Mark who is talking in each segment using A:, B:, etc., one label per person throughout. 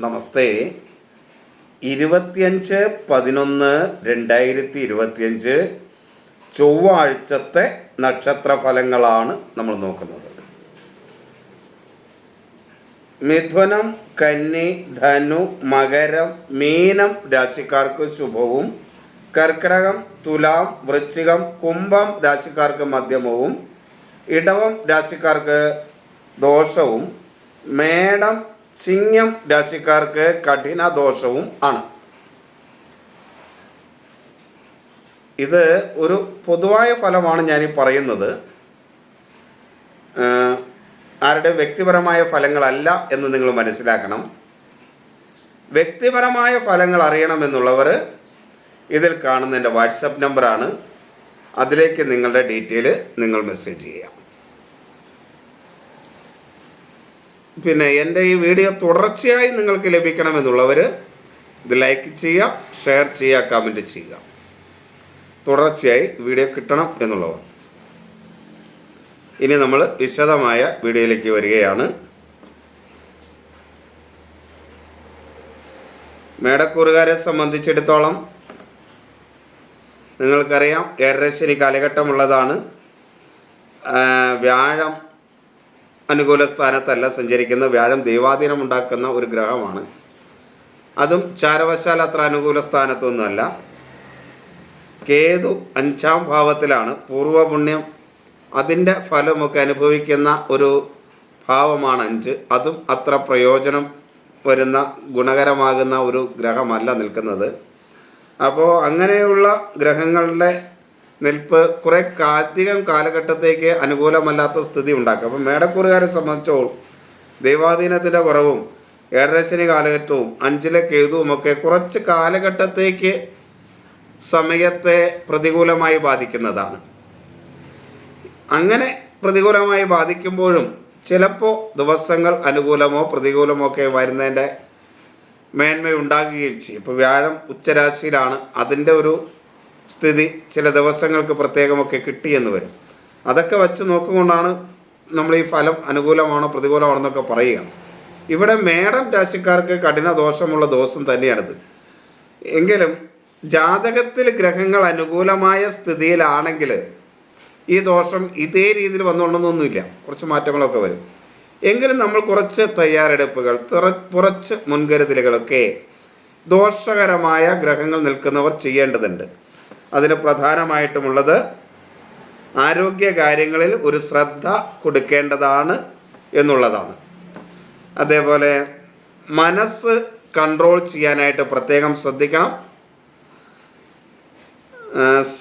A: നമസ്തേ. ഇരുപത്തിയഞ്ച് പതിനൊന്ന് രണ്ടായിരത്തി ഇരുപത്തിയഞ്ച് ചൊവ്വാഴ്ചത്തെ നക്ഷത്രഫലങ്ങളാണ് നമ്മൾ നോക്കുന്നത്. മിഥുനം കന്നി ധനു മകരം മീനം രാശിക്കാർക്ക് ശുഭവും കർക്കിടകം തുലാം വൃശ്ചികം കുംഭം രാശിക്കാർക്ക് മധ്യമവും ഇടവം രാശിക്കാർക്ക് ദോഷവും മേടം ചിങ്ങം രാശിക്കാർക്ക് കഠിന ദോഷവും ആണ്. ഇത് ഒരു പൊതുവായ ഫലമാണ് ഞാൻ ഈ പറയുന്നത് ആരുടെ വ്യക്തിപരമായ ഫലങ്ങളല്ല എന്ന് നിങ്ങൾ മനസ്സിലാക്കണം. വ്യക്തിപരമായ ഫലങ്ങൾ അറിയണമെന്നുള്ളവർ ഇതിൽ കാണുന്ന എന്റെ വാട്സപ്പ് നമ്പറാണ്. അതിലേക്ക് നിങ്ങളുടെ ഡീറ്റെയിൽ നിങ്ങൾ മെസ്സേജ് ചെയ്യാം പിന്നെ എന്റെ ഈ വീഡിയോ തുടർച്ചയായി നിങ്ങൾക്ക് ലഭിക്കണമെന്നുള്ളവർ ഇത് ലൈക്ക് ചെയ്യുക ഷെയർ ചെയ്യുക കമന്റ് ചെയ്യുക. തുടർച്ചയായി വീഡിയോ കിട്ടണം എന്നുള്ളവർ. ഇനി നമ്മൾ വിശദമായ വീഡിയോയിലേക്ക് വരികയാണ്. മേടക്കൂറുകാരെ സംബന്ധിച്ചിടത്തോളം നിങ്ങൾക്കറിയാം ഏഴരശ്ശനി കാലഘട്ടമുള്ളതാണ്. വ്യാഴം അനുകൂല സ്ഥാനത്തല്ല സഞ്ചരിക്കുന്ന വ്യാഴം ദൈവാധീനം ഉണ്ടാക്കുന്ന ഒരു ഗ്രഹമാണ്. അതും ചാരവശാൽ അത്ര അനുകൂല സ്ഥാനത്തൊന്നുമല്ല കേതു അഞ്ചാം ഭാവത്തിലാണ്. പൂർവപുണ്യം അതിന്റെ ഫലമൊക്കെ അനുഭവിക്കുന്ന ഒരു ഭാവമാണ് അഞ്ച്. അതും അത്ര പ്രയോജനം വരുന്ന ഗുണകരമാകുന്ന ഒരു ഗ്രഹമല്ല നിൽക്കുന്നത്. അപ്പോൾ അങ്ങനെയുള്ള ഗ്രഹങ്ങളുടെ നിൽപ്പ് കുറെ അധികം കാലഘട്ടത്തേക്ക് അനുകൂലമല്ലാത്ത സ്ഥിതി ഉണ്ടാക്കുക അപ്പം മേടക്കൂറുകാരെ സംബന്ധിച്ചോൾ ദൈവാധീനത്തിന്റെ കുറവും ഏഴരശനി കാലഘട്ടവും അഞ്ചിലെ കേതുവും ഒക്കെ കുറച്ച് കാലഘട്ടത്തേക്ക് സമയത്തെ പ്രതികൂലമായി ബാധിക്കുന്നതാണ്. അങ്ങനെ പ്രതികൂലമായി ബാധിക്കുമ്പോഴും ചിലപ്പോൾ ദിവസങ്ങൾ അനുകൂലമോ പ്രതികൂലമോ ഒക്കെ വരുന്നതിന്റെ മേന്മ ഉണ്ടാകുകയും ചെയ്യും. ഇപ്പോൾ വ്യാഴം ഉച്ചരാശിയിലാണ് അതിന്റെ ഒരു സ്ഥിതി ചില ദിവസങ്ങൾക്ക് പ്രത്യേകമൊക്കെ കിട്ടിയെന്ന് വരും. അതൊക്കെ വച്ച് നോക്കുകൊണ്ടാണ് നമ്മൾ ഈ ഫലം അനുകൂലമാണോ പ്രതികൂലമാണോ എന്നൊക്കെ പറയുക. ഇവിടെ മേടം രാശിക്കാർക്ക് കഠിന ദോഷമുള്ള ദിവസം തന്നെയാണിത്. എങ്കിലും ജാതകത്തിൽ ഗ്രഹങ്ങൾ അനുകൂലമായ സ്ഥിതിയിലാണെങ്കിൽ ഈ ദോഷം ഇതേ രീതിയിൽ വന്നുകൊണ്ടെന്നൊന്നുമില്ല കുറച്ച് മാറ്റങ്ങളൊക്കെ വരും. എങ്കിലും നമ്മൾ കുറച്ച് തയ്യാറെടുപ്പുകൾ കുറച്ച് മുൻകരുതലുകളൊക്കെ ദോഷകരമായ ഗ്രഹങ്ങൾ നിൽക്കുന്നവർ ചെയ്യേണ്ടതുണ്ട്. അതിന് പ്രധാനമായിട്ടുമുള്ളത് ആരോഗ്യ കാര്യങ്ങളിൽ ഒരു ശ്രദ്ധ കൊടുക്കേണ്ടതാണ് എന്നുള്ളതാണ്. അതേപോലെ മനസ്സ് കൺട്രോൾ ചെയ്യാനായിട്ട് പ്രത്യേകം ശ്രദ്ധിക്കണം.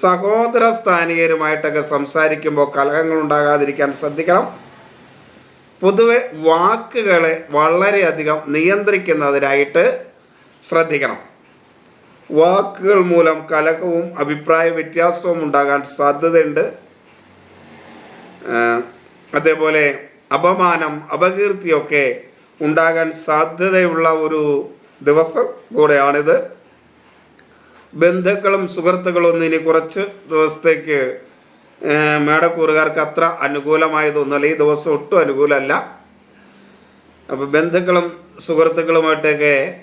A: സഹോദര സ്ഥാനീയരുമായിട്ടൊക്കെ സംസാരിക്കുമ്പോൾ കലഹങ്ങൾ ഉണ്ടാകാതിരിക്കാൻ ശ്രദ്ധിക്കണം. പൊതുവെ വാക്കുകളെ വളരെയധികം നിയന്ത്രിക്കുന്നതിനായിട്ട് ശ്രദ്ധിക്കണം. വാക്കുകൾ മൂലം കലഹവും അഭിപ്രായ വ്യത്യാസവും ഉണ്ടാകാൻ സാധ്യതയുണ്ട്. അതേപോലെ അപമാനം അപകീർത്തിയൊക്കെ ഉണ്ടാകാൻ സാധ്യതയുള്ള ഒരു ദിവസം കൂടെയാണിത്. ബന്ധുക്കളും സുഹൃത്തുക്കളും ഒന്നും ഇനി കുറച്ച് ദിവസത്തേക്ക് മേടക്കൂറുകാർക്ക് അത്ര അനുകൂലമായതൊന്നുമല്ല. ഈ ദിവസം ഒട്ടും അനുകൂലമല്ല. അപ്പോൾ ബന്ധുക്കളും സുഹൃത്തുക്കളുമായിട്ടൊക്കെ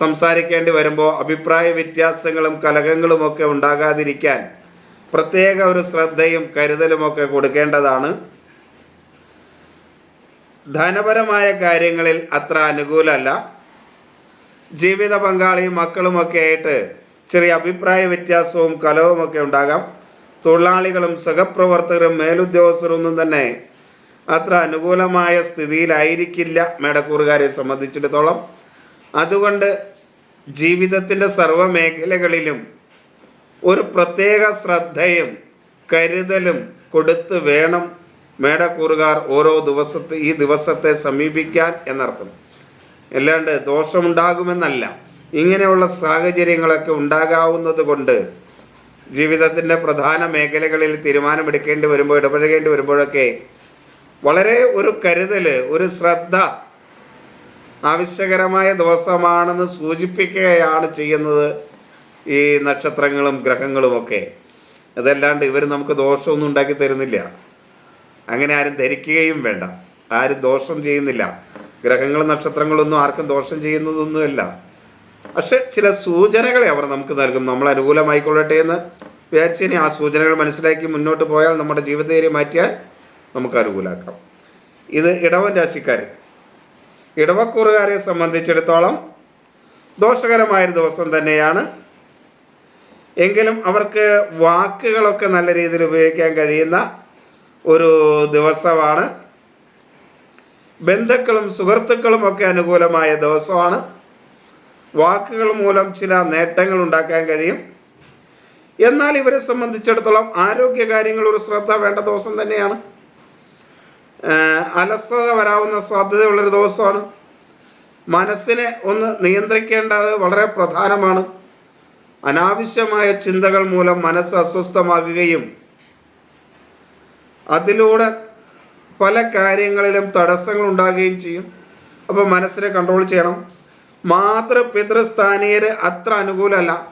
A: സംസാരിക്കേണ്ടി വരുമ്പോൾ അഭിപ്രായ വ്യത്യാസങ്ങളും കലഹങ്ങളും ഒക്കെ ഉണ്ടാകാതിരിക്കാൻ പ്രത്യേക ഒരു ശ്രദ്ധയും കരുതലും ഒക്കെ കൊടുക്കേണ്ടതാണ്. ധനപരമായ കാര്യങ്ങളിൽ അത്ര അനുകൂലമല്ല ജീവിത പങ്കാളിയും മക്കളുമൊക്കെ ആയിട്ട് ചെറിയ അഭിപ്രായ വ്യത്യാസവും കലവുമൊക്കെ ഉണ്ടാകാം. തൊഴിലാളികളും സഹപ്രവർത്തകരും മേലുദ്യോഗസ്ഥരൊന്നും തന്നെ അത്ര അനുകൂലമായ സ്ഥിതിയിലായിരിക്കില്ല മേടക്കൂറുകാരെ സംബന്ധിച്ചിടത്തോളം. അതുകൊണ്ട് ജീവിതത്തിന്റെ സർവ മേഖലകളിലും ഒരു പ്രത്യേക ശ്രദ്ധയും കരുതലും കൊടുത്ത് വേണം മേടക്കൂറുകാർ ഓരോ ദിവസത്തെ ഈ ദിവസത്തെ സമീപിക്കാൻ എന്നർത്ഥം. അല്ലാണ്ട് ദോഷമുണ്ടാകുമെന്നല്ല. ഇങ്ങനെയുള്ള സാഹചര്യങ്ങളൊക്കെ ഉണ്ടാകാവുന്നത് കൊണ്ട് ജീവിതത്തിന്റെ പ്രധാന മേഖലകളിൽ തീരുമാനമെടുക്കേണ്ടി വരുമ്പോൾ ഇടപഴകേണ്ടി വരുമ്പോഴൊക്കെ വളരെ ഒരു കരുതൽ ഒരു ശ്രദ്ധ ആവശ്യകരമായ ദിവസമാണെന്ന് സൂചിപ്പിക്കുകയാണ് ചെയ്യുന്നത് ഈ നക്ഷത്രങ്ങളും ഗ്രഹങ്ങളുമൊക്കെ അതല്ലാണ്ട് ഇവർ നമുക്ക് ദോഷമൊന്നും ഉണ്ടാക്കി തരുന്നില്ല. അങ്ങനെ ആരും ധരിക്കുകയും വേണ്ട. ആരും ദോഷം ചെയ്യുന്നില്ല. ഗ്രഹങ്ങളും നക്ഷത്രങ്ങളൊന്നും ആർക്കും ദോഷം ചെയ്യുന്നതൊന്നുമല്ല. പക്ഷെ ചില സൂചനകളെ അവർ നമുക്ക് നൽകും. നമ്മൾ അനുകൂലമായിക്കൊള്ളട്ടെ എന്ന് വിചാരിച്ചതിനെ ആ സൂചനകൾ മനസ്സിലാക്കി മുന്നോട്ട് പോയാൽ നമ്മുടെ ജീവിതത്തെ മാറ്റിയാൽ നമുക്ക് അനുകൂലമാക്കാം ഇത് ഇടവൻ രാശിക്കാർ ഇടവക്കൂറുകാരെ സംബന്ധിച്ചിടത്തോളം ദോഷകരമായൊരു ദിവസം തന്നെയാണ്. എങ്കിലും അവർക്ക് വാക്കുകളൊക്കെ നല്ല രീതിയിൽ ഉപയോഗിക്കാൻ കഴിയുന്ന ഒരു ദിവസമാണ്. ബന്ധുക്കളും സുഹൃത്തുക്കളും ഒക്കെ അനുകൂലമായ ദിവസമാണ്. വാക്കുകൾ മൂലം ചില നേട്ടങ്ങൾ ഉണ്ടാക്കാൻ കഴിയും. എന്നാൽ ഇവരെ സംബന്ധിച്ചിടത്തോളം ആരോഗ്യ കാര്യങ്ങൾ ഒരു ശ്രദ്ധ വേണ്ട ദിവസം തന്നെയാണ്. അലസത വരാവുന്ന സാധ്യതയുള്ളൊരു ദിവസമാണ്. മനസ്സിനെ ഒന്ന് നിയന്ത്രിക്കേണ്ടത് വളരെ പ്രധാനമാണ്. അനാവശ്യമായ ചിന്തകൾ മൂലം മനസ്സ് അസ്വസ്ഥമാകുകയും അതിലൂടെ പല കാര്യങ്ങളിലും തടസ്സങ്ങൾ ഉണ്ടാകുകയും ചെയ്യും. അപ്പോൾ മനസ്സിനെ കൺട്രോൾ ചെയ്യണം. മാതൃ പിതൃസ്ഥാനീയർ അത്ര അനുകൂലമല്ല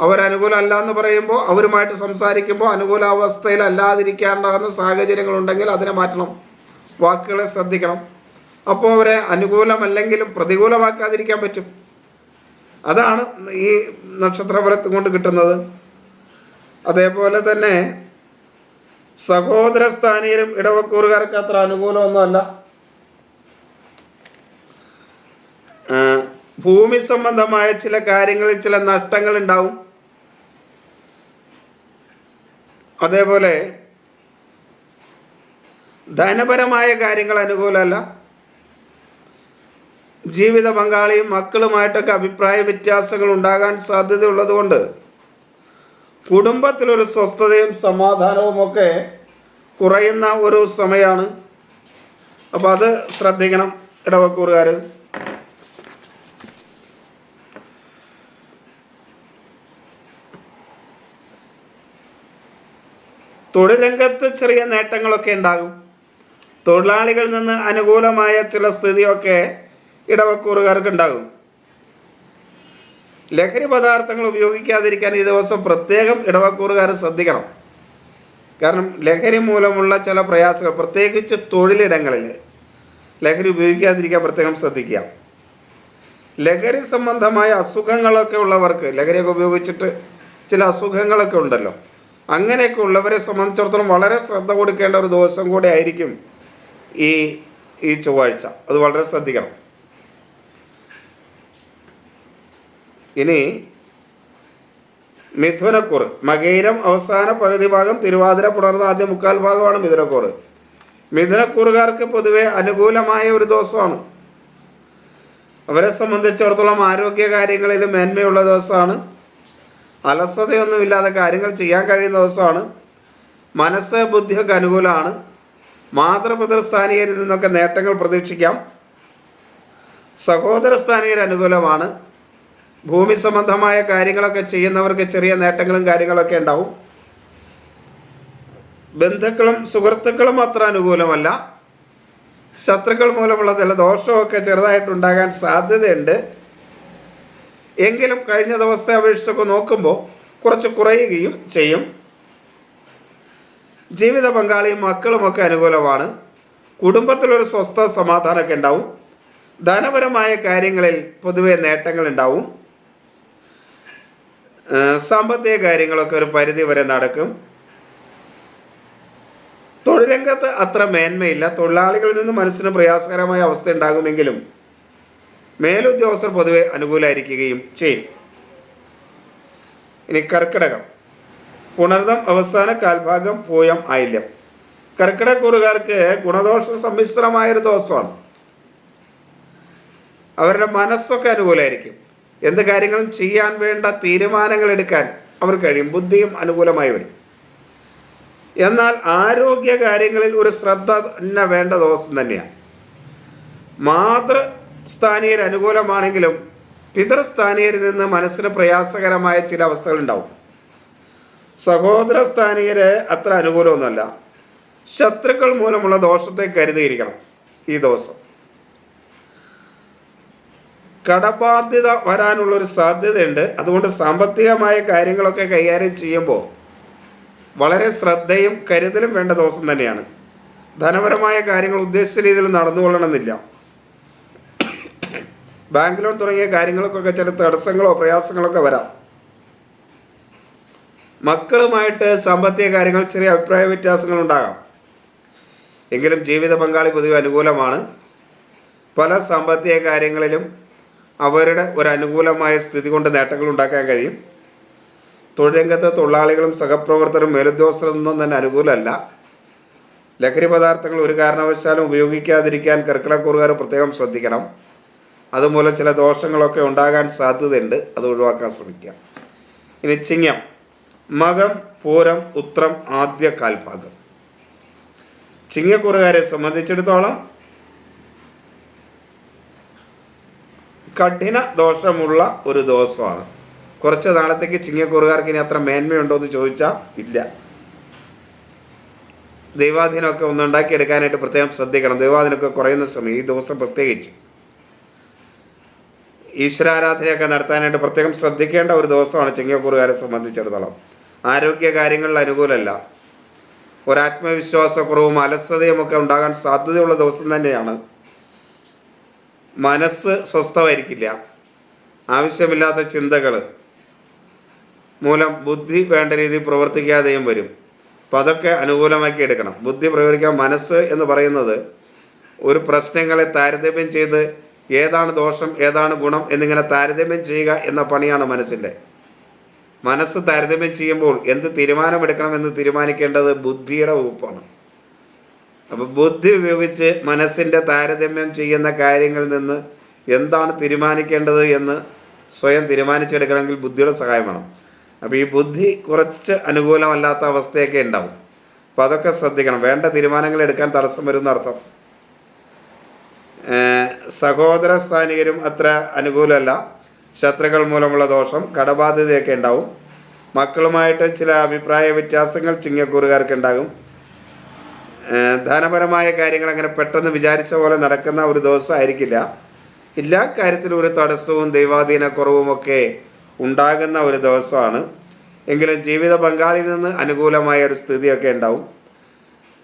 A: അവരനുകൂലമല്ല എന്ന് പറയുമ്പോൾ അവരുമായിട്ട് സംസാരിക്കുമ്പോൾ അനുകൂലാവസ്ഥയിൽ അല്ലാതിരിക്കാണ്ടാകുന്ന സാഹചര്യങ്ങളുണ്ടെങ്കിൽ അതിനെ മാറ്റണം. വാക്കുകളെ ശ്രദ്ധിക്കണം. അപ്പോൾ അവരെ അനുകൂലമല്ലെങ്കിലും പ്രതികൂലമാക്കാതിരിക്കാൻ പറ്റും. അതാണ് ഈ നക്ഷത്രഫലത്ത് കൊണ്ട് കിട്ടുന്നത്. അതേപോലെ തന്നെ സഹോദര സ്ഥാനീയരും ഇടവക്കൂറുകാർക്ക് അത്ര അനുകൂലമൊന്നുമല്ല. ഭൂമി സംബന്ധമായ ചില കാര്യങ്ങളിൽ ചില നഷ്ടങ്ങൾ ഉണ്ടാവും അതേപോലെ ധനപരമായ കാര്യങ്ങൾ അനുകൂലമല്ല. ജീവിത പങ്കാളിയും മക്കളുമായിട്ടൊക്കെ അഭിപ്രായ വ്യത്യാസങ്ങൾ ഉണ്ടാകാൻ സാധ്യതയുള്ളതുകൊണ്ട് കുടുംബത്തിലൊരു സ്വസ്ഥതയും സമാധാനവും ഒക്കെ കുറയുന്ന ഒരു സമയമാണ്. അപ്പോൾ അത് ശ്രദ്ധിക്കണം ഇടവക്കൂറുകാർ തൊഴിൽ രംഗത്ത് ചെറിയ നേട്ടങ്ങളൊക്കെ ഉണ്ടാകും. തൊഴിലാളികളിൽ നിന്ന് അനുകൂലമായ ചില സ്ഥിതിയൊക്കെ ഇടവക്കൂറുകാർക്ക് ഉണ്ടാകും. ലഹരി പദാർത്ഥങ്ങൾ ഉപയോഗിക്കാതിരിക്കാൻ ഈ ദിവസം പ്രത്യേകം ഇടവക്കൂറുകാർ ശ്രദ്ധിക്കണം. കാരണം ലഹരി മൂലമുള്ള ചില പ്രയാസങ്ങൾ പ്രത്യേകിച്ച് തൊഴിലിടങ്ങളിൽ ലഹരി ഉപയോഗിക്കാതിരിക്കാൻ പ്രത്യേകം ശ്രദ്ധിക്കുക. ലഹരി സംബന്ധമായ അസുഖങ്ങളൊക്കെ ഉള്ളവർക്ക് ലഹരിയൊക്കെ ഉപയോഗിച്ചിട്ട് ചില അസുഖങ്ങളൊക്കെ ഉണ്ടല്ലോ. അങ്ങനെയൊക്കെ ഉള്ളവരെ സംബന്ധിച്ചിടത്തോളം വളരെ ശ്രദ്ധ കൊടുക്കേണ്ട ഒരു ദിവസം കൂടെ ആയിരിക്കും ഈ ഈ ചൊവ്വാഴ്ച. അത് വളരെ ശ്രദ്ധിക്കണം. ഇനി മിഥുനക്കുറ് മകേരം അവസാന പകുതി ഭാഗം തിരുവാതിര പുണർന്ന ആദ്യ മുക്കാൽ ഭാഗമാണ് മിഥുനക്കുറ് മിഥുനക്കുറുകാർക്ക് പൊതുവെ അനുകൂലമായ ഒരു ദിവസമാണ്. അവരെ സംബന്ധിച്ചിടത്തോളം ആരോഗ്യ കാര്യങ്ങളിൽ മേന്മയുള്ള ദിവസമാണ്. അലസതയൊന്നുമില്ലാതെ കാര്യങ്ങൾ ചെയ്യാൻ കഴിയുന്ന ദിവസമാണ്. മനസ്സ് ബുദ്ധിയൊക്കെ അനുകൂലമാണ്. മാതൃപിതൃസ്ഥാനീയരിൽ നിന്നൊക്കെ നേട്ടങ്ങൾ പ്രതീക്ഷിക്കാം. സഹോദര സ്ഥാനീയർ അനുകൂലമാണ്. ഭൂമി സംബന്ധമായ കാര്യങ്ങളൊക്കെ ചെയ്യുന്നവർക്ക് ചെറിയ നേട്ടങ്ങളും കാര്യങ്ങളൊക്കെ ഉണ്ടാവും. ബന്ധുക്കളും സുഹൃത്തുക്കളും അത്ര അനുകൂലമല്ല. ശത്രുക്കൾ മൂലമുള്ള ചില ദോഷമൊക്കെ ചെറുതായിട്ടുണ്ടാകാൻ സാധ്യതയുണ്ട്. എങ്കിലും കഴിഞ്ഞ ദിവസത്തെ അപേക്ഷിച്ചൊക്കെ നോക്കുമ്പോൾ കുറച്ച് കുറയുകയും ചെയ്യും. ജീവിത പങ്കാളിയും മക്കളുമൊക്കെ അനുകൂലമാണ്. കുടുംബത്തിലൊരു സ്വസ്ഥ സമാധാനമൊക്കെ ഉണ്ടാവും. ധനപരമായ കാര്യങ്ങളിൽ പൊതുവെ നേട്ടങ്ങൾ ഉണ്ടാവും. സാമ്പത്തിക കാര്യങ്ങളൊക്കെ ഒരു പരിധി വരെ നടക്കും. തൊഴിൽ രംഗത്ത് അത്ര മേന്മയില്ല. തൊഴിലാളികളിൽ നിന്ന് മനസ്സിന് പ്രയാസകരമായ അവസ്ഥ ഉണ്ടാകുമെങ്കിലും മേലുദ്യോഗസ്ഥർ പൊതുവെ അനുകൂലമായിരിക്കുകയും ചെയ്യും. ഇനി കർക്കിടകം. പുണർദം അവസാന കാൽഭാഗം പൂയം ആയില്യം. കർക്കിടക്കൂറുകാർക്ക് ഗുണദോഷ സമ്മിശ്രമായൊരു ദോഷമാണ് അവരുടെ മനസ്സൊക്കെ അനുകൂലമായിരിക്കും എന്ത് കാര്യങ്ങളും ചെയ്യാൻ വേണ്ട തീരുമാനങ്ങൾ എടുക്കാൻ അവർ കഴിയും. ബുദ്ധിയും അനുകൂലമായി വരും. എന്നാൽ ആരോഗ്യ കാര്യങ്ങളിൽ ഒരു ശ്രദ്ധ തന്നെ വേണ്ട ദിവസം തന്നെയാണ്. മാതൃ സ്ഥാനീയർ അനുകൂലമാണെങ്കിലും പിതൃസ്ഥാനീയരിൽ നിന്ന് മനസ്സിന് പ്രയാസകരമായ ചില അവസ്ഥകളുണ്ടാവും. സഹോദര സ്ഥാനീയര് അത്ര അനുകൂലമൊന്നുമല്ല. ശത്രുക്കൾ മൂലമുള്ള ദോഷത്തെ കരുതിയിരിക്കണം ഈ ദിവസം. കടബാധ്യത വരാനുള്ള ഒരു സാധ്യതയുണ്ട്. അതുകൊണ്ട് സാമ്പത്തികമായ കാര്യങ്ങളൊക്കെ കൈകാര്യം ചെയ്യുമ്പോൾ വളരെ ശ്രദ്ധയും കരുതലും വേണ്ട ദിവസം തന്നെയാണ്. ധനപരമായ കാര്യങ്ങൾ ഉദ്ദേശിച്ച രീതിയിൽ നടന്നുകൊള്ളണമെന്നില്ല. ബാങ്ക് ലോൺ തുടങ്ങിയ കാര്യങ്ങൾക്കൊക്കെ ചില തടസ്സങ്ങളോ പ്രയാസങ്ങളൊക്കെ വരാം. മക്കളുമായിട്ട് സാമ്പത്തിക കാര്യങ്ങൾ ചെറിയ അഭിപ്രായ വ്യത്യാസങ്ങൾ ഉണ്ടാകാം. എങ്കിലും ജീവിത പങ്കാളി പൊതുവെ അനുകൂലമാണ്. പല സാമ്പത്തിക കാര്യങ്ങളിലും അവരുടെ ഒരു അനുകൂലമായ സ്ഥിതി കൊണ്ട് നേട്ടങ്ങൾ ഉണ്ടാക്കാൻ കഴിയും. തൊഴിലംഗത്ത് തൊഴിലാളികളും സഹപ്രവർത്തകരും മേലുദ്യോഗസ്ഥരൊന്നും തന്നെ അനുകൂലമല്ല. ലഹരി പദാർത്ഥങ്ങൾ ഒരു കാരണവശാലും ഉപയോഗിക്കാതിരിക്കാൻ കർക്കിടക്കൂറുകാർ പ്രത്യേകം ശ്രദ്ധിക്കണം. അതുമൂലം ചില ദോഷങ്ങളൊക്കെ ഉണ്ടാകാൻ സാധ്യതയുണ്ട്. അത് ഒഴിവാക്കാൻ ശ്രമിക്കുക. ഇനി ചിങ്ങം. മകം പൂരം ഉത്രം ആദ്യ കാൽഭാഗം. ചിങ്ങക്കൂറുകാരെ സംബന്ധിച്ചിടത്തോളം കഠിന ദോഷമുള്ള ഒരു ദിവസമാണ്. കുറച്ച് നാളത്തേക്ക് ചിങ്ങക്കൂറുകാർക്ക് ഇനി അത്ര മേന്മയുണ്ടോ എന്ന് ചോദിച്ചാൽ ഇല്ല. ദൈവാധീനമൊക്കെ ഒന്ന് ഉണ്ടാക്കിയെടുക്കാനായിട്ട് പ്രത്യേകം ശ്രദ്ധിക്കണം. ദൈവാധീനമൊക്കെ കുറയുന്ന സമയം ഈ ദിവസം പ്രത്യേകിച്ച്. ഈശ്വരാരാധനയൊക്കെ നടത്താനായിട്ട് പ്രത്യേകം ശ്രദ്ധിക്കേണ്ട ഒരു ദിവസമാണ് ചിങ്ങക്കൂറുകാരെ സംബന്ധിച്ചിടത്തോളം. ആരോഗ്യ കാര്യങ്ങളിൽ അനുകൂലമല്ല. ഒരാത്മവിശ്വാസക്കുറവും അലസതയും ഒക്കെ ഉണ്ടാകാൻ സാധ്യതയുള്ള ദിവസം തന്നെയാണ്. മനസ്സ് സ്വസ്ഥമായിരിക്കില്ല. ആവശ്യമില്ലാത്ത ചിന്തകൾ മൂലം ബുദ്ധി വേണ്ട രീതിയിൽ പ്രവർത്തിക്കാതെയും വരും. അപ്പം അതൊക്കെ അനുകൂലമാക്കി എടുക്കണം. ബുദ്ധി പ്രയോഗിക്കാൻ മനസ്സ് എന്ന് പറയുന്നത് ഒരു പ്രശ്നങ്ങളെ താരതമ്യം ചെയ്ത് ഏതാണ് ദോഷം ഏതാണ് ഗുണം എന്നിങ്ങനെ താരതമ്യം ചെയ്യുക എന്ന പണിയാണ് മനസ്സിന്റെ. മനസ്സ് താരതമ്യം ചെയ്യുമ്പോൾ എന്ത് തീരുമാനമെടുക്കണമെന്ന് തീരുമാനിക്കേണ്ടത് ബുദ്ധിയുടെ വകുപ്പാണ്. അപ്പോൾ ബുദ്ധി ഉപയോഗിച്ച് മനസ്സിന്റെ താരതമ്യം ചെയ്യുന്ന കാര്യങ്ങളിൽ നിന്ന് എന്താണ് തീരുമാനിക്കേണ്ടത് എന്ന് സ്വയം തീരുമാനിച്ചെടുക്കണമെങ്കിൽ ബുദ്ധിയുടെ സഹായം വേണം. അപ്പോൾ ഈ ബുദ്ധി കുറച്ച് അനുകൂലമല്ലാത്ത അവസ്ഥയൊക്കെ ഉണ്ടാവും. അപ്പോൾ അതൊക്കെ ശ്രദ്ധിക്കണം. വേണ്ട തീരുമാനങ്ങൾ എടുക്കാൻ തടസ്സം വരുന്ന അർത്ഥം സഹോദര സ്ഥാനികരും അത്ര അനുകൂലമല്ല. ശത്രുക്കൾ മൂലമുള്ള ദോഷം കടബാധ്യതയൊക്കെ ഉണ്ടാവും. മക്കളുമായിട്ട് ചില അഭിപ്രായ വ്യത്യാസങ്ങൾ ചിങ്ങക്കൂറുകാർക്ക് ഉണ്ടാകും ധനപരമായ കാര്യങ്ങൾ അങ്ങനെ പെട്ടെന്ന് വിചാരിച്ച പോലെ നടക്കുന്ന ഒരു ദിവസമായിരിക്കില്ല. എല്ലാ കാര്യത്തിലും ഒരു തടസ്സവും ദൈവാധീനക്കുറവും ഒക്കെ ഉണ്ടാകുന്ന ഒരു ദിവസമാണ്. എങ്കിലും ജീവിത പങ്കാളിയിൽ നിന്ന് അനുകൂലമായ ഒരു സ്ഥിതിയൊക്കെ ഉണ്ടാവും.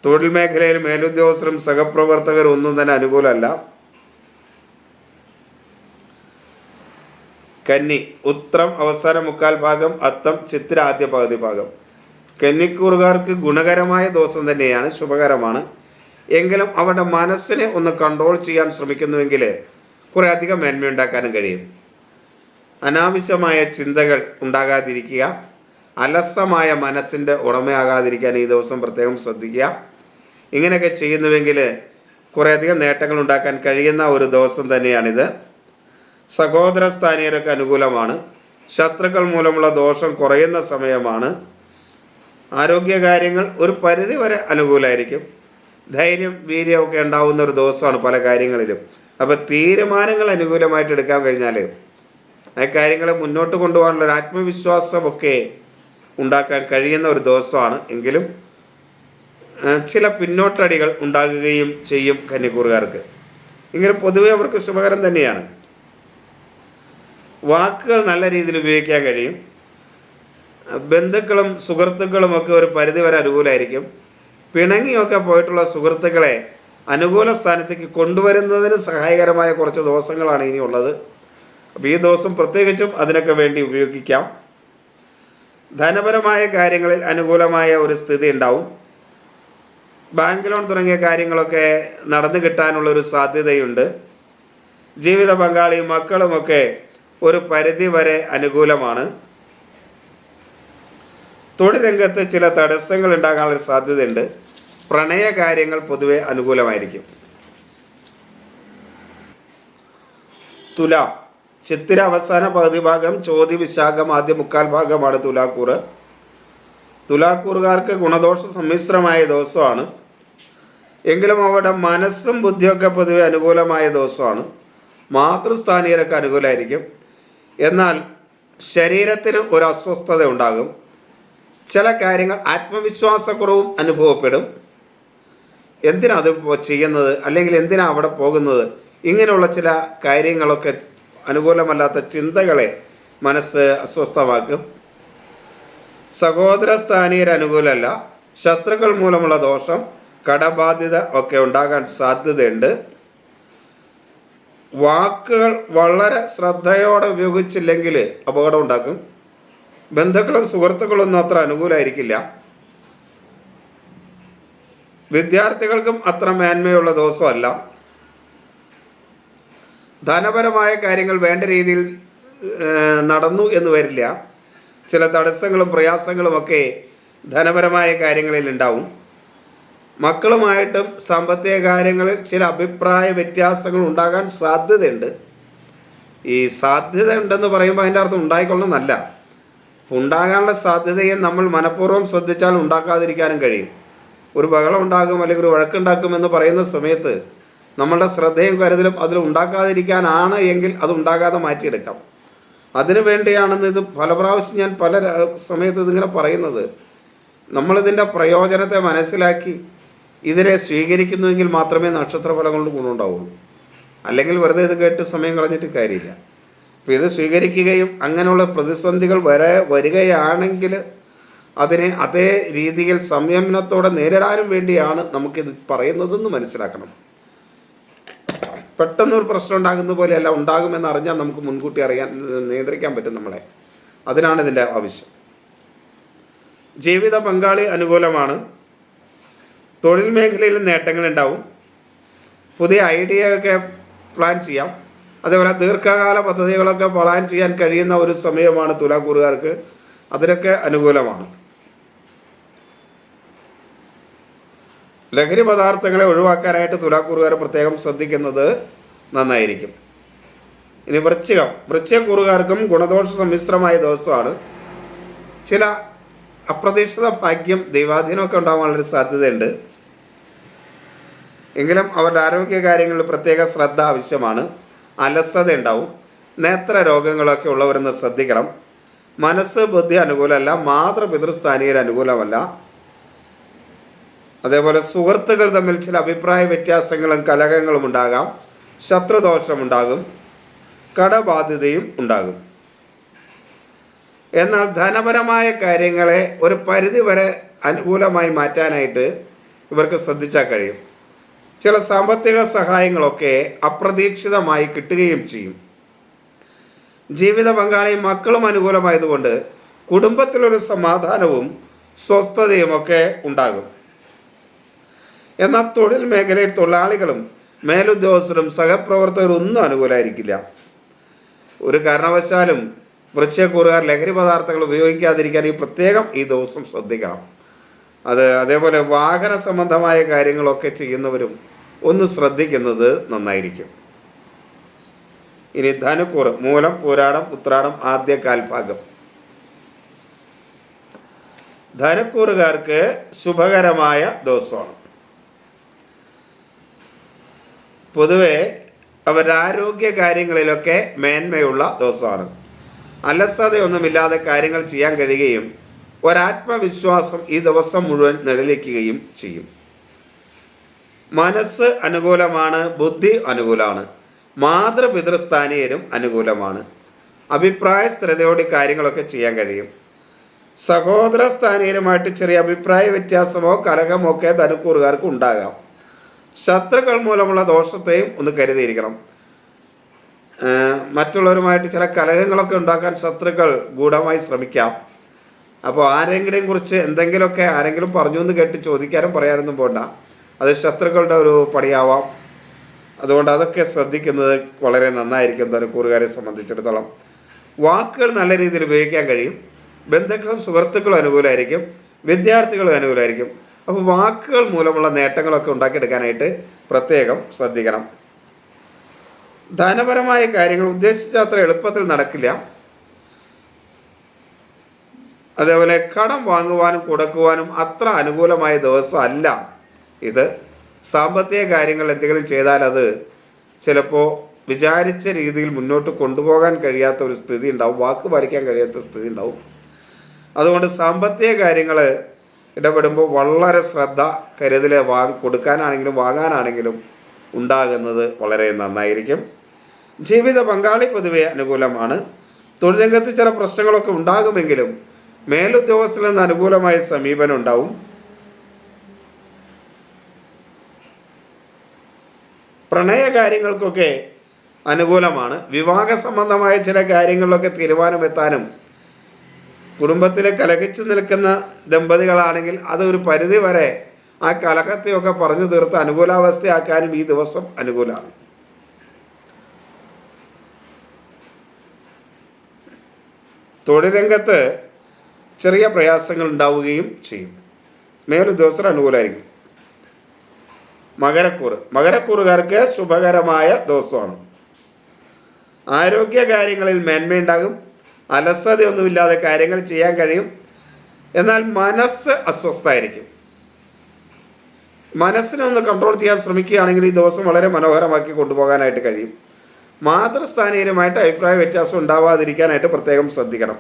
A: തൊഴിൽ മേഖലയിൽ മേലുദ്യോഗസ്ഥരും സഹപ്രവർത്തകരും ഒന്നും തന്നെ അനുകൂലമല്ല. കന്നി ഉത്രം അവസാന മുക്കാൽ ഭാഗം അത്തം ചിത്ര ആദ്യ പകുതി ഭാഗം. കന്നിക്കൂറുകാർക്ക് ഗുണകരമായ ദിവസം തന്നെയാണ് ശുഭകരമാണ്. എങ്കിലും അവരുടെ മനസ്സിനെ ഒന്ന് കൺട്രോൾ ചെയ്യാൻ ശ്രമിക്കുന്നുവെങ്കിൽ കുറേ അധികം മേന്മയുണ്ടാക്കാനും കഴിയും. അനാവശ്യമായ ചിന്തകൾ ഉണ്ടാകാതിരിക്കുക അലസമായ മനസ്സിന്റെ ഉടമയാകാതിരിക്കാൻ ഈ ദിവസം പ്രത്യേകം ശ്രദ്ധിക്കുക. ഇങ്ങനെയൊക്കെ ചെയ്യുന്നുവെങ്കിൽ കുറേയധികം നേട്ടങ്ങൾ ഉണ്ടാക്കാൻ കഴിയുന്ന ഒരു ദിവസം തന്നെയാണിത്. സഹോദര സ്ഥാനീയരൊക്കെ അനുകൂലമാണ്. ശത്രുക്കൾ മൂലമുള്ള ദോഷം കുറയുന്ന സമയമാണ്. ആരോഗ്യകാര്യങ്ങൾ ഒരു പരിധി വരെ അനുകൂലമായിരിക്കും ധൈര്യം വീര്യമൊക്കെ ഉണ്ടാവുന്ന ഒരു ദിവസമാണ് പല കാര്യങ്ങളിലും. അപ്പോൾ തീരുമാനങ്ങൾ അനുകൂലമായിട്ട് എടുക്കാൻ കഴിഞ്ഞാൽ ആ കാര്യങ്ങളെ മുന്നോട്ട് കൊണ്ടുപോകാനുള്ള ഒരു ആത്മവിശ്വാസമൊക്കെ ഉണ്ടാക്കാൻ കഴിയുന്ന ഒരു ദിവസമാണ്. എങ്കിലും ചില പിന്നോട്ടടികൾ ഉണ്ടാകുകയും ചെയ്യും കന്നിക്കൂറുകാർക്ക് ഇങ്ങനെ പൊതുവെ അവർക്ക് ശുഭകരം തന്നെയാണ്. വാക്കുകൾ നല്ല രീതിയിൽ ഉപയോഗിക്കാൻ കഴിയും. ബന്ധുക്കളും സുഹൃത്തുക്കളും ഒക്കെ ഒരു പരിധിവരെ അനുകൂലമായിരിക്കും പിണങ്ങിയൊക്കെ പോയിട്ടുള്ള സുഹൃത്തുക്കളെ അനുകൂല സ്ഥാനത്തേക്ക് കൊണ്ടുവരുന്നതിന് സഹായകരമായ കുറച്ച് ദിവസങ്ങളാണ് ഇനിയുള്ളത് അപ്പോൾ ഈ ദിവസം പ്രത്യേകിച്ചും അതിനൊക്കെ വേണ്ടി ഉപയോഗിക്കാം. ധനപരമായ കാര്യങ്ങളിൽ അനുകൂലമായ ഒരു സ്ഥിതി ഉണ്ടാവും. ബാങ്ക് ലോൺ തുടങ്ങിയ കാര്യങ്ങളൊക്കെ നടന്നു കിട്ടാനുള്ളൊരു സാധ്യതയുണ്ട്. ജീവിത പങ്കാളിയും മക്കളുമൊക്കെ ഒരു പരിധി വരെ അനുകൂലമാണ്. തൊഴിൽ രംഗത്ത് ചില തടസ്സങ്ങൾ ഉണ്ടാകാനുള്ള സാധ്യതയുണ്ട്. പ്രണയ കാര്യങ്ങൾ പൊതുവെ അനുകൂലമായിരിക്കും. തുലാം. ചിത്തിര അവസാന പകുതി ഭാഗം ചോതി വിശാഖം ആദ്യ മുക്കാൽ ഭാഗമാണ് തുലാക്കൂറ്. തുലാക്കൂറുകാർക്ക് ഗുണദോഷ സമ്മിശ്രമായ ദിവസമാണ്. എങ്കിലും അവരുടെ മനസ്സും ബുദ്ധിയൊക്കെ പൊതുവെ അനുകൂലമായ ദിവസമാണ്. മാതൃസ്ഥാനീയരൊക്കെ അനുകൂലമായിരിക്കും. എന്നാൽ ശരീരത്തിന് ഒരു അസ്വസ്ഥത ഉണ്ടാകും. ചില കാര്യങ്ങൾ ആത്മവിശ്വാസക്കുറവും അനുഭവപ്പെടും. എന്തിനാ അത് ചെയ്യുന്നത്? അല്ലെങ്കിൽ എന്തിനാ അവിടെ പോകുന്നത്? ഇങ്ങനെയുള്ള ചില കാര്യങ്ങളൊക്കെ അനുകൂലമല്ലാത്ത ചിന്തകളെ മനസ്സ് അസ്വസ്ഥമാക്കും. സഹോദര സ്ഥാനീയർ അനുകൂലമല്ല. ശത്രുക്കൾ മൂലമുള്ള ദോഷം കടബാധ്യത ഒക്കെ ഉണ്ടാകാൻ സാധ്യതയുണ്ട്. വാക്കുകൾ വളരെ ശ്രദ്ധയോടെ ഉപയോഗിച്ചില്ലെങ്കിൽ അപകടം ഉണ്ടാക്കും. ബന്ധുക്കളും സുഹൃത്തുക്കളൊന്നും അത്ര അനുകൂലമായിരിക്കില്ല വിദ്യാർത്ഥികൾക്കും അത്ര മേന്മയുള്ള ദിവസമല്ല ധനപരമായ കാര്യങ്ങൾ വേണ്ട രീതിയിൽ നടന്നു എന്ന് വരില്ല. ചില തടസ്സങ്ങളും പ്രയാസങ്ങളുമൊക്കെ ധനപരമായ കാര്യങ്ങളിൽ ഉണ്ടാവും. മക്കളുമായിട്ടും സാമ്പത്തിക കാര്യങ്ങളിൽ ചില അഭിപ്രായ വ്യത്യാസങ്ങൾ ഉണ്ടാകാൻ സാധ്യതയുണ്ട്. ഈ സാധ്യത ഉണ്ടെന്ന് പറയുമ്പോൾ അതിന്റെ അർത്ഥം ഉണ്ടായിക്കൊള്ളണമെന്നല്ല ഉണ്ടാകാനുള്ള സാധ്യതയെ നമ്മൾ മനഃപൂർവം ശ്രദ്ധിച്ചാൽ ഉണ്ടാക്കാതിരിക്കാനും കഴിയും. ഒരു ബഹളം ഉണ്ടാകും അല്ലെങ്കിൽ ഒരു വഴക്കുണ്ടാക്കുമെന്ന് പറയുന്ന സമയത്ത് നമ്മളുടെ ശ്രദ്ധയും കരുതലും അതിൽ ഉണ്ടാക്കാതിരിക്കാനാണ് എങ്കിൽ അത് ഉണ്ടാകാതെ മാറ്റിയെടുക്കാം. അതിനു വേണ്ടിയാണെന്ന് ഇത് പല പ്രാവശ്യം ഞാൻ പല സമയത്ത് ഇതിങ്ങനെ പറയുന്നത്. നമ്മളിതിന്റെ പ്രയോജനത്തെ മനസ്സിലാക്കി ഇതിനെ സ്വീകരിക്കുന്നുവെങ്കിൽ മാത്രമേ നക്ഷത്രഫലം കൊണ്ട് ഗുണമുണ്ടാവുള്ളൂ അല്ലെങ്കിൽ വെറുതെ ഇത് കേട്ട് സമയം കളഞ്ഞിട്ട് കാര്യമില്ല. അപ്പോൾ ഇത് സ്വീകരിക്കുകയും അങ്ങനെയുള്ള പ്രതിസന്ധികൾ വരെ വരികയാണെങ്കിൽ അതിനെ അതേ രീതിയിൽ സംയമനത്തോടെ നേരിടാനും വേണ്ടിയാണ് നമുക്കിത് പറയുന്നതെന്ന് മനസ്സിലാക്കണം. പെട്ടെന്നൊരു പ്രശ്നം ഉണ്ടാകുന്ന പോലെയല്ല ഉണ്ടാകുമെന്ന് അറിഞ്ഞാൽ നമുക്ക് മുൻകൂട്ടി അറിയാൻ നിയന്ത്രിക്കാൻ പറ്റും നമ്മളെ. അതിനാണ് ഇതിന്റെ ആവശ്യം. ജീവിത പങ്കാളി അനുകൂലമാണ്. തൊഴിൽ മേഖലയിൽ നേട്ടങ്ങൾ ഉണ്ടാവും പുതിയ ഐഡിയയൊക്കെ പ്ലാൻ ചെയ്യാം. അതേപോലെ ദീർഘകാല പദ്ധതികളൊക്കെ പ്ലാൻ ചെയ്യാൻ കഴിയുന്ന ഒരു സമയമാണ് തുലാക്കൂറുകാർക്ക്. അതിനൊക്കെ അനുകൂലമാണ്. ലഹരി പദാർത്ഥങ്ങളെ ഒഴിവാക്കാനായിട്ട് തുലാക്കൂറുകാർ പ്രത്യേകം ശ്രദ്ധിക്കുന്നത് നന്നായിരിക്കും. ഇനി വൃശ്ചികം. വൃശ്ചികക്കൂറുകാർക്കും ഗുണദോഷ സമ്മിശ്രമായ ദിവസമാണ്. ചില അപ്രതീക്ഷിത ഭാഗ്യം ദൈവാധീനമൊക്കെ ഉണ്ടാകാനുള്ളൊരു സാധ്യതയുണ്ട്. എങ്കിലും അവരുടെ ആരോഗ്യ കാര്യങ്ങളിൽ പ്രത്യേക ശ്രദ്ധ ആവശ്യമാണ്. അലസത ഉണ്ടാവും. നേത്ര രോഗങ്ങളൊക്കെ ഉള്ളവരെന്ന് ശ്രദ്ധിക്കണം. മനസ്സ് ബുദ്ധി അനുകൂലമല്ല മാതൃപിതൃസ്ഥാനീയർ അനുകൂലമല്ല. അതേപോലെ സുഹൃത്തുക്കൾ തമ്മിൽ ചില അഭിപ്രായ വ്യത്യാസങ്ങളും കലഹങ്ങളും ഉണ്ടാകാം. ശത്രുദോഷമുണ്ടാകും കടബാധ്യതയും ഉണ്ടാകും. എന്നാൽ ധനപരമായ കാര്യങ്ങളെ ഒരു പരിധി വരെ അനുകൂലമായി മാറ്റാനായിട്ട് ഇവർക്ക് ശ്രദ്ധിച്ചാൽ കഴിയും. ചില സാമ്പത്തിക സഹായങ്ങളൊക്കെ അപ്രതീക്ഷിതമായി കിട്ടുകയും ചെയ്യും. ജീവിത പങ്കാളിയും മക്കളും അനുകൂലമായതുകൊണ്ട് കുടുംബത്തിലൊരു സമാധാനവും സ്വസ്ഥതയും ഒക്കെ ഉണ്ടാകും. എന്നാൽ തൊഴിൽ മേഖലയിൽ തൊഴിലാളികളും മേലുദ്യോഗസ്ഥരും സഹപ്രവർത്തകരും ഒന്നും അനുകൂലമായിരിക്കില്ല. ഒരു കാരണവശാലും വൃക്ഷക്കൂറുകാർ ലഹരി പദാർത്ഥങ്ങൾ ഉപയോഗിക്കാതിരിക്കാൻ ഈ പ്രത്യേകം ഈ ദിവസം ശ്രദ്ധിക്കണം. അത് അതേപോലെ വാഹന സംബന്ധമായ കാര്യങ്ങളൊക്കെ ചെയ്യുന്നവരും ഒന്ന് ശ്രദ്ധിക്കുന്നത് നന്നായിരിക്കും. ഇനി ധനുക്കൂറ് മൂലം പൂരാടം ഉത്രാടം ആദ്യ കാൽഭാഗം. ധനുക്കൂറുകാർക്ക് ശുഭകരമായ ദിവസമാണ്. പൊതുവെ അവരുടെ ആരോഗ്യ കാര്യങ്ങളിലൊക്കെ മേന്മയുള്ള ദിവസമാണ്. അലസതയൊന്നുമില്ലാതെ കാര്യങ്ങൾ ചെയ്യാൻ കഴിയുകയും ഒരാത്മവിശ്വാസം ഈ ദിവസം മുഴുവൻ നിഴലിക്കുകയും ചെയ്യും. മനസ്സ് അനുകൂലമാണ് ബുദ്ധി അനുകൂലമാണ് മാതൃപിതൃസ്ഥാനീയരും അനുകൂലമാണ്. അഭിപ്രായ സ്ഥിരതയോടെ കാര്യങ്ങളൊക്കെ ചെയ്യാൻ കഴിയും. സഹോദര സ്ഥാനീയരുമായിട്ട് ചെറിയ അഭിപ്രായ വ്യത്യാസമോ കലഹമോ ഒക്കെ ധനുക്കൂറുകാർക്ക് ഉണ്ടാകാം. ശത്രുക്കൾ മൂലമുള്ള ദോഷത്തെയും ഒന്ന് കരുതിയിരിക്കണം. മറ്റുള്ളവരുമായിട്ട് ചില കലഹങ്ങളൊക്കെ ഉണ്ടാക്കാൻ ശത്രുക്കൾ ഗൂഢമായി ശ്രമിക്കാം. അപ്പോൾ ആരെങ്കിലും കുറിച്ച് എന്തെങ്കിലുമൊക്കെ ആരെങ്കിലും പറഞ്ഞു എന്ന് കേട്ട് ചോദിക്കാനും പറയാനൊന്നും പോണ്ട. അത് ശത്രുക്കളുടെ ഒരു പണിയാവാം. അതുകൊണ്ട് അതൊക്കെ ശ്രദ്ധിക്കുന്നത് വളരെ നന്നായിരിക്കും ധനുക്കൂറുകാരെ സംബന്ധിച്ചിടത്തോളം. വാക്കുകൾ നല്ല രീതിയിൽ ഉപയോഗിക്കാൻ കഴിയും. ബന്ധുക്കളും സുഹൃത്തുക്കളും അനുകൂലമായിരിക്കും. വിദ്യാർത്ഥികളും അനുകൂലമായിരിക്കും. അപ്പോൾ വാക്കുകൾ മൂലമുള്ള നേട്ടങ്ങളൊക്കെ ഉണ്ടാക്കിയെടുക്കാനായിട്ട് പ്രത്യേകം ശ്രദ്ധിക്കണം. ധനപരമായ കാര്യങ്ങൾ ഉദ്ദേശിച്ച അത്ര എളുപ്പത്തിൽ നടക്കില്ല. അതേപോലെ കടം വാങ്ങുവാനും കൊടുക്കുവാനും അത്ര അനുകൂലമായ ദിവസമല്ല. ഇത് സാമ്പത്തിക കാര്യങ്ങൾ എന്തെങ്കിലും ചെയ്താൽ അത് ചിലപ്പോൾ വിചാരിച്ച രീതിയിൽ മുന്നോട്ട് കൊണ്ടുപോകാൻ കഴിയാത്ത ഒരു സ്ഥിതി ഉണ്ടാവും വാക്ക് പാലിക്കാൻ കഴിയാത്ത സ്ഥിതി ഉണ്ടാവും. അതുകൊണ്ട് സാമ്പത്തിക കാര്യങ്ങൾ ഇടപെടുമ്പോൾ വളരെ ശ്രദ്ധ കരുതൽ വാങ് കൊടുക്കാനാണെങ്കിലും വാങ്ങാനാണെങ്കിലും ഉണ്ടാകുന്നത് വളരെ നന്നായിരിക്കും. ജീവിത പങ്കാളി പൊതുവെ അനുകൂലമാണ്. തൊഴിൽ രംഗത്ത് ചില പ്രശ്നങ്ങളൊക്കെ ഉണ്ടാകുമെങ്കിലും മേലുദ്യോഗസ്ഥരിൽ നിന്ന് അനുകൂലമായ സമീപനം ഉണ്ടാവും. പ്രണയ കാര്യങ്ങൾക്കൊക്കെ അനുകൂലമാണ്. വിവാഹ സംബന്ധമായ ചില കാര്യങ്ങളിലൊക്കെ തീരുമാനമെത്താനും കുടുംബത്തിൽ കലഹിച്ചു നിൽക്കുന്ന ദമ്പതികളാണെങ്കിൽ അതൊരു പരിധി വരെ ആ കലഹത്തെയൊക്കെ പറഞ്ഞു തീർത്ത് അനുകൂലാവസ്ഥയാക്കാനും ഈ ദിവസം അനുകൂലമാണ്. തൊഴിൽ രംഗത്ത് ചെറിയ പ്രയാസങ്ങൾ ഉണ്ടാവുകയും ചെയ്യും. മേലുദ്യോഗസ്ഥർ അനുകൂലമായിരിക്കും. മകരക്കൂറ്. മകരക്കൂറുകാർക്ക് ശുഭകരമായ ദിവസമാണ്. ആരോഗ്യ കാര്യങ്ങളിൽ മേന്മയുണ്ടാകും അലസതയൊന്നുമില്ലാതെ കാര്യങ്ങൾ ചെയ്യാൻ കഴിയും. എന്നാൽ മനസ്സ് അസ്വസ്ഥമായിരിക്കും. മനസ്സിനെ ഒന്ന് കൺട്രോൾ ചെയ്യാൻ ശ്രമിക്കുകയാണെങ്കിൽ ഈ ദിവസം വളരെ മനോഹരമാക്കി കൊണ്ടുപോകാനായിട്ട് കഴിയും. മാതൃസ്ഥാനീയരുമായിട്ട് അഭിപ്രായ വ്യത്യാസം ഉണ്ടാവാതിരിക്കാനായിട്ട് പ്രത്യേകം ശ്രദ്ധിക്കണം.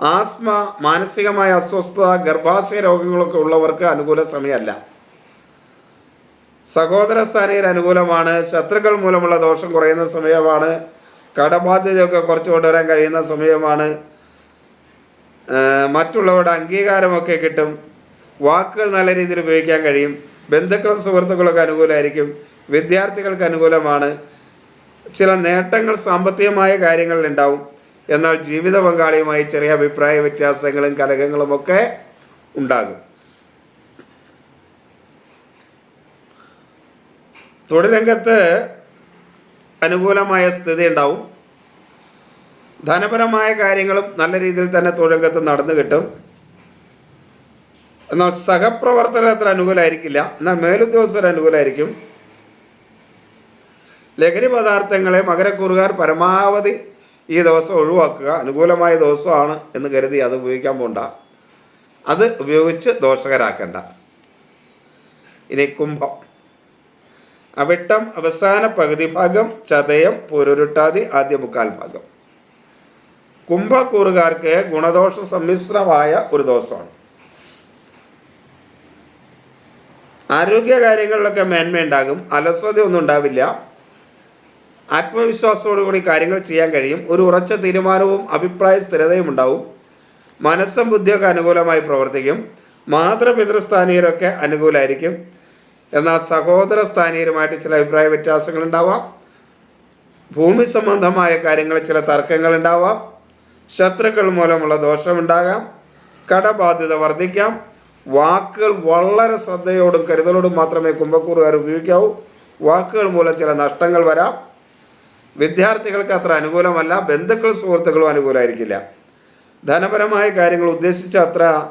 A: ആസ്മ മാനസികമായ അസ്വസ്ഥത ഗർഭാശയ രോഗങ്ങളൊക്കെ ഉള്ളവർക്ക് അനുകൂല സമയമല്ല. സഹോദര സ്ഥാനീയർ അനുകൂലമാണ് ശത്രുക്കൾ മൂലമുള്ള ദോഷം കുറയുന്ന സമയമാണ് കടബാധ്യതയൊക്കെ കുറച്ച് കൊണ്ടുവരാൻ കഴിയുന്ന സമയമാണ്. മറ്റുള്ളവരുടെ അംഗീകാരമൊക്കെ കിട്ടും. വാക്കുകൾ നല്ല രീതിയിൽ ഉപയോഗിക്കാൻ കഴിയും. ബന്ധുക്കളും സുഹൃത്തുക്കളൊക്കെ അനുകൂലമായിരിക്കും. വിദ്യാർത്ഥികൾക്ക് അനുകൂലമാണ്. ചില നേട്ടങ്ങൾ സാമ്പത്തികമായ കാര്യങ്ങളിൽ ഉണ്ടാവും. എന്നാൽ ജീവിത പങ്കാളിയുമായി ചെറിയ അഭിപ്രായ വ്യത്യാസങ്ങളും കലഹങ്ങളും ഒക്കെ ഉണ്ടാകും. തൊഴിൽ രംഗത്ത് അനുകൂലമായ സ്ഥിതി ഉണ്ടാവും. ധനപരമായ കാര്യങ്ങളും നല്ല രീതിയിൽ തന്നെ തൊഴിൽ രംഗത്ത് നടന്നു കിട്ടും. എന്നാൽ സഹപ്രവർത്തനത്തിന് അനുകൂലമായിരിക്കില്ല. എന്നാൽ മേലുദ്യോഗസ്ഥർ അനുകൂലമായിരിക്കും. ലഹരി പദാർത്ഥങ്ങളെ മകരക്കൂറുകാർ പരമാവധി ഈ ദിവസം ഒഴിവാക്കുക അനുകൂലമായ ദിവസമാണ് എന്ന് കരുതി അത് ഉപയോഗിക്കാൻ പോണ്ട. അത് ഉപയോഗിച്ച് ദോഷകരാക്കണ്ട. ഇനി കുംഭം. അവിട്ടം അവസാന പകുതി ഭാഗം ചതയം പൊരുരുട്ടാതി ആദ്യ മുക്കാൽ ഭാഗം. കുംഭക്കൂറുകാർക്ക് ഗുണദോഷ സമ്മിശ്രമായ ഒരു ദോഷമാണ് ആരോഗ്യ കാര്യങ്ങളിലൊക്കെ മേന്മയുണ്ടാകും അലസതയൊന്നും ഉണ്ടാവില്ല. ആത്മവിശ്വാസത്തോടുകൂടി കാര്യങ്ങൾ ചെയ്യാൻ കഴിയും. ഒരു ഉറച്ച തീരുമാനവും അഭിപ്രായ സ്ഥിരതയും ഉണ്ടാവും. മനസ്സും ബുദ്ധിയൊക്കെ അനുകൂലമായി പ്രവർത്തിക്കും. മാതൃപിതൃസ്ഥാനീയരൊക്കെ അനുകൂലമായിരിക്കും എന്നാൽ സഹോദര സ്ഥാനീയരുമായിട്ട് ചില അഭിപ്രായ വ്യത്യാസങ്ങൾ ഉണ്ടാവാം ഭൂമി സംബന്ധമായ കാര്യങ്ങളിൽ ചില തർക്കങ്ങൾ ഉണ്ടാവാം ശത്രുക്കൾ മൂലമുള്ള ദോഷമുണ്ടാകാം. കടബാധ്യത വർദ്ധിക്കാം. വാക്കുകൾ വളരെ ശ്രദ്ധയോടും കരുതലോടും മാത്രമേ കുംഭക്കൂറുകാർ ഉപയോഗിക്കാവൂ. വാക്കുകൾ മൂലം ചില നഷ്ടങ്ങൾ വരാം. വിദ്യാർത്ഥികൾക്ക് അത്ര അനുകൂലമല്ല. ബന്ധുക്കൾ സുഹൃത്തുക്കളും അനുകൂലമായിരിക്കില്ല. ധനപരമായ കാര്യങ്ങൾ ഉദ്ദേശിച്ച അത്ര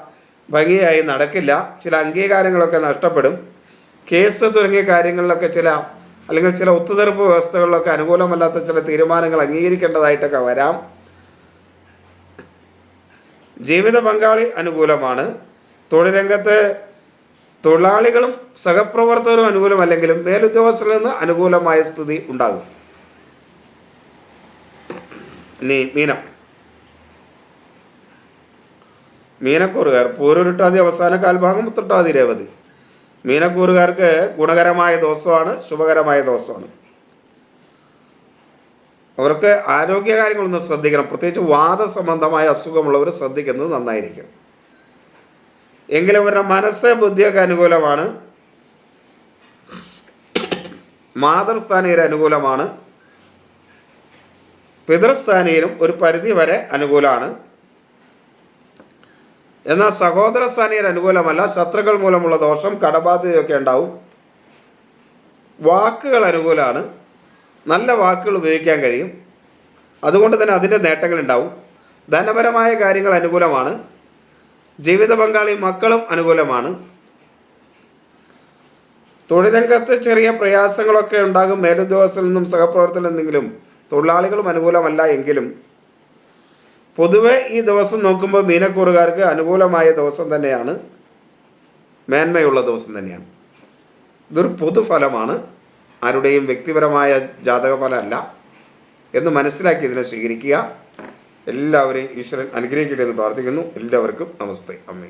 A: ഭംഗിയായി നടക്കില്ല. ചില അംഗീകാരങ്ങളൊക്കെ നഷ്ടപ്പെടും. കേസ് തുടങ്ങിയ കാര്യങ്ങളിലൊക്കെ ചില അല്ലെങ്കിൽ ചില ഒത്തുതീർപ്പ് വ്യവസ്ഥകളിലൊക്കെ അനുകൂലമല്ലാത്ത ചില തീരുമാനങ്ങൾ അംഗീകരിക്കേണ്ടതായിട്ടൊക്കെ വരാം. ജീവിത പങ്കാളി അനുകൂലമാണ്. തൊഴിലംഗത്ത് തൊഴിലാളികളും സഹപ്രവർത്തകരും അനുകൂലമല്ലെങ്കിലും മേലുദ്യോഗസ്ഥരിൽ നിന്ന് അനുകൂലമായ സ്ഥിതി ഉണ്ടാകും. ഇനി മീനം. മീനക്കൂറുകാർ പൂരൊരുട്ടാതി അവസാന കാൽഭാഗം ഉത്രട്ടാതി രേവതി. മീനക്കൂറുകാർക്ക് ഗുണകരമായ ദിവസമാണ് ശുഭകരമായ ദിവസമാണ്. അവർക്ക് ആരോഗ്യ കാര്യങ്ങളൊന്ന് ശ്രദ്ധിക്കണം. പ്രത്യേകിച്ച് വാദ സംബന്ധമായ അസുഖമുള്ളവർ ശ്രദ്ധിക്കുന്നത് നന്നായിരിക്കും എങ്കിലും അവരുടെ മനസ്സ് ബുദ്ധിയൊക്കെ അനുകൂലമാണ്. മാതൃസ്ഥാനീയർ അനുകൂലമാണ്. പിതൃസ്ഥാനീയരും ഒരു പരിധി വരെ അനുകൂലമാണ്. എന്നാൽ സഹോദര സ്ഥാനീയർ അനുകൂലമല്ല. ശത്രുക്കൾ മൂലമുള്ള ദോഷം കടബാധ്യതയൊക്കെ ഉണ്ടാവും. വാക്കുകൾ അനുകൂലമാണ്. നല്ല വാക്കുകൾ ഉപയോഗിക്കാൻ കഴിയും. അതുകൊണ്ട് തന്നെ അതിന്റെ നേട്ടങ്ങൾ ഉണ്ടാവും. ധനപരമായ കാര്യങ്ങൾ അനുകൂലമാണ്. ജീവിത പങ്കാളി മക്കളും അനുകൂലമാണ്. തൊഴിലംഗത്ത് ചെറിയ പ്രയാസങ്ങളൊക്കെ ഉണ്ടാകും. മേലുദ്യോഗസ്ഥരിൽ നിന്നും സഹപ്രവർത്തനം എന്തെങ്കിലും തൊഴിലാളികളും അനുകൂലമല്ല എങ്കിലും പൊതുവെ ഈ ദിവസം നോക്കുമ്പോൾ മീനക്കൂറുകാർക്ക് അനുകൂലമായ ദിവസം തന്നെയാണ്. മേന്മയുള്ള ദിവസം തന്നെയാണ്. ഇതൊരു പൊതുഫലമാണ്. ആരുടെയും വ്യക്തിപരമായ ജാതകഫലമല്ല എന്ന് മനസ്സിലാക്കി ഇതിനെ സ്വീകരിക്കുക. എല്ലാവരെയും ഈശ്വരൻ അനുഗ്രഹിക്കട്ടെ എന്ന് പ്രാർത്ഥിക്കുന്നു. എല്ലാവർക്കും നമസ്തേ. അമ്മേ.